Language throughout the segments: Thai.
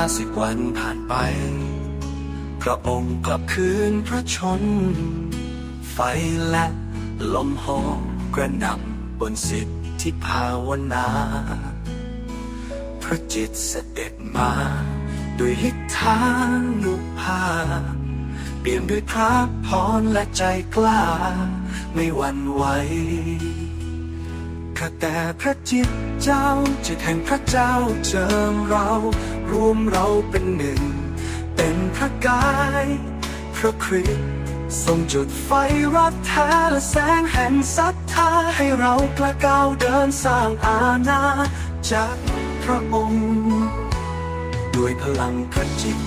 ห้าสิบวันผ่านไป พระองค์กลับคืนพระชน ไฟและลมหอกกระหน่ำบนสิทธิภาวนา พระจิตเสด็จมาด้วยหิทธานุภาพเปลี่ยนด้วยพระพรและใจกล้า ไม่หวั่นไหวข้าแต่พระจิตเจ้าจิตแห่งพระเจ้าเจิมเรา รวมเราเป็นหนึ่ง เป็นพระกายพระคริสต์ทรงจุดไฟรักแท้และแสงแห่งศรัทธาให้เรากล้าก้าวเดินสร้างอาณาจักรพระองค์ ด้วยพลังพระจิต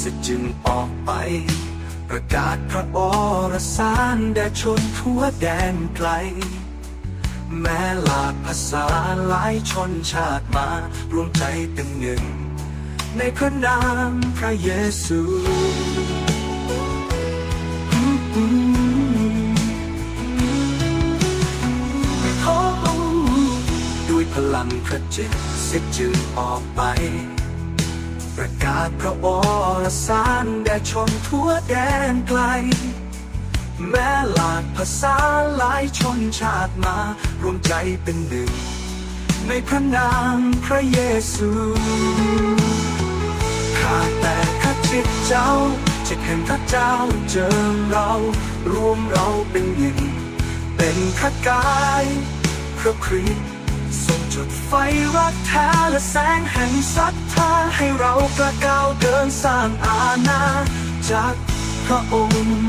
สิจึงออกไป ประกาศพระโอรสารแด่ชนทั่วแดนไกล แม้หลากภาษาหลายชนชาติมารวมใจเป็นหนึ่ง ในพระนามพระเยซูด้วยพลังพระจิตสิจึงออกไป ประกาศพระโอรสารแด่ชนทั่วแดนไกล แม้หลากภาษาหลายชนชาติมารวมใจเป็นหนึ่งในพระนามพระเยซู จิตเจ้าจิตแห่งพระเจ้าเจิมเรา รวมเราเป็นหนึ่ง เป็นพระกายพระคริสต์ทรงจุดไฟรักแท้และแสงแห่งศรัทธาให้เรากระก้าวเดินสร้างอาณาจักรพระองค์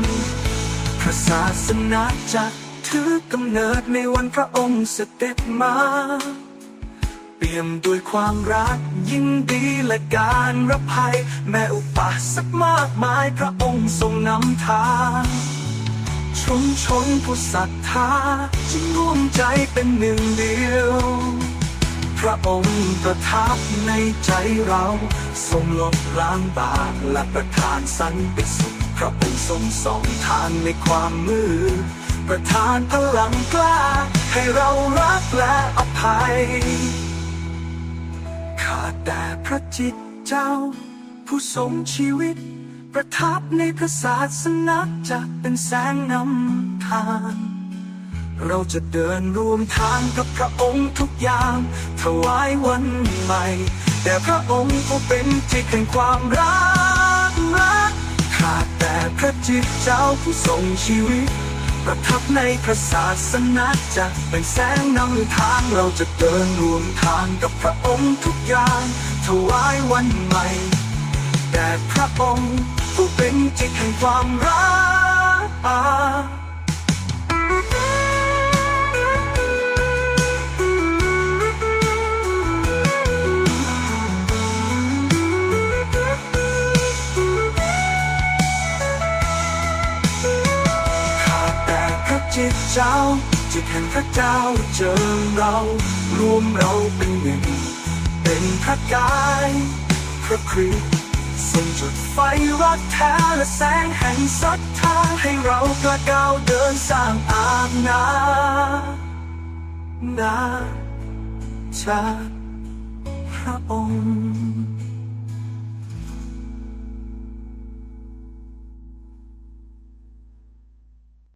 พระศาสนาจักรถือกำเนิดในวันพระองค์เสด็จมา เปี่ยมด้วยความรักยินดีและการรับภัย แม้อุปสรรคมากมายพระองค์ทรงนำทางชุมชนผู้ศรัทธาจึงร่วมใจเป็นหนึ่งเดียว พระองค์ประทับในใจเราทรงลบล้างบาปและประทานสันติสุขพระองค์ทรงสองทางในความมืดประทานพลังกล้าให้เรารักและอภัย ข้าแต่พระจิตเจ้า ผู้ทรงชีวิต ประทับในพระศาสนาจะเป็นแสงนำทาง เราจะเดินร่วมทางกับพระองค์ทุกอย่างถวายวันใหม่ แต่พระองค์ผู้เป็นจิตแห่งความรักรักข้าแต่พระจิตเจ้าผู้ทรงชีวิต ประทับในพระศาสนาจะเป็นแสงนำทางเราจะเดินรวมทางกับพระองค์ทุกอย่างถวายวันใหม่แต่พระองค์ผู้เป็นจิตแห่งความรัก จิตเจ้าจิตแห่งพระเจ้าเจิมเรารวมเราเป็นหนึ่ง เป็นพระกาย พระคริสต์ทรงจุดไฟรักแท้และแสงแห่งศรัทธาให้เรากล้าก้าวเดินสร้างอาณานาจากพระองค์